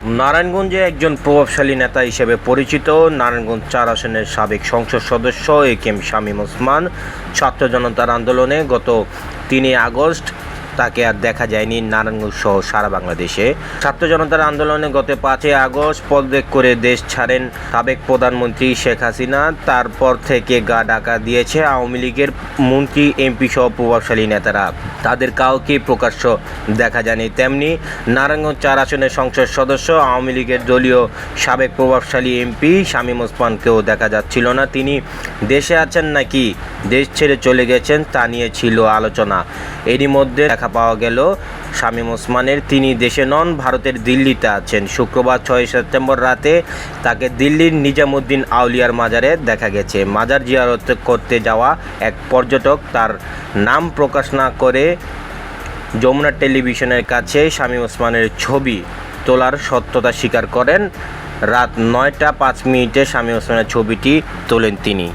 নারায়ণগঞ্জে একজন প্রভাবশালী নেতা হিসেবে পরিচিত। নারায়ণগঞ্জ চার আসনের সাবেক সংসদ সদস্য A K M Shamim Osman. ছাত্র জনতার আন্দোলনে গত তিনই আগস্ট তাকে আর দেখা যায়নি নারায়ণগঞ্জ সহ সারা বাংলাদেশে। ছাত্র জনতার আন্দোলনে গত পাঁচই আগস্ট পদত্যাগ করে দেশ ছাড়েন সাবেক প্রধানমন্ত্রী শেখ হাসিনা। তারপর থেকে গা ডাকা দিয়েছে আওয়ামী লীগের মন্ত্রী, এমপি সহ প্রভাবশালী নেতারা। তাদের কাউকে প্রকাশ্য দেখা যায়নি। তেমনি নারায়ণগঞ্জ চার আসনের সংসদ সদস্য, আওয়ামী লীগের দলীয় সাবেক প্রভাবশালী এমপি শামীম ওসমানকেও দেখা যাচ্ছিল না। তিনি দেশে আছেন নাকি, দেশ ছেড়ে চলে গেছেন তা নিয়ে ছিল আলোচনা। এরই মধ্যে দেখা পাওয়া গেল। শামীম ওসমানের তিনি দেশে নন, ভারতের দিল্লিতে আছেন। শুক্রবার ছয় সেপ্টেম্বর রাতে তাকে দিল্লির নিজামুদ্দিন আউলিয়ার মাজারে দেখা গেছে। মাজার জিয়ারত করতে যাওয়া এক পর্যটক তার নাম প্রকাশ না করে যমুনা টেলিভিশনের কাছে শামীম ওসমানের ছবি তোলার সত্যতা স্বীকার করেন। রাত নয়টা পাঁচ মিনিটে শামীম ওসমানের ছবিটি তোলেন তিনি।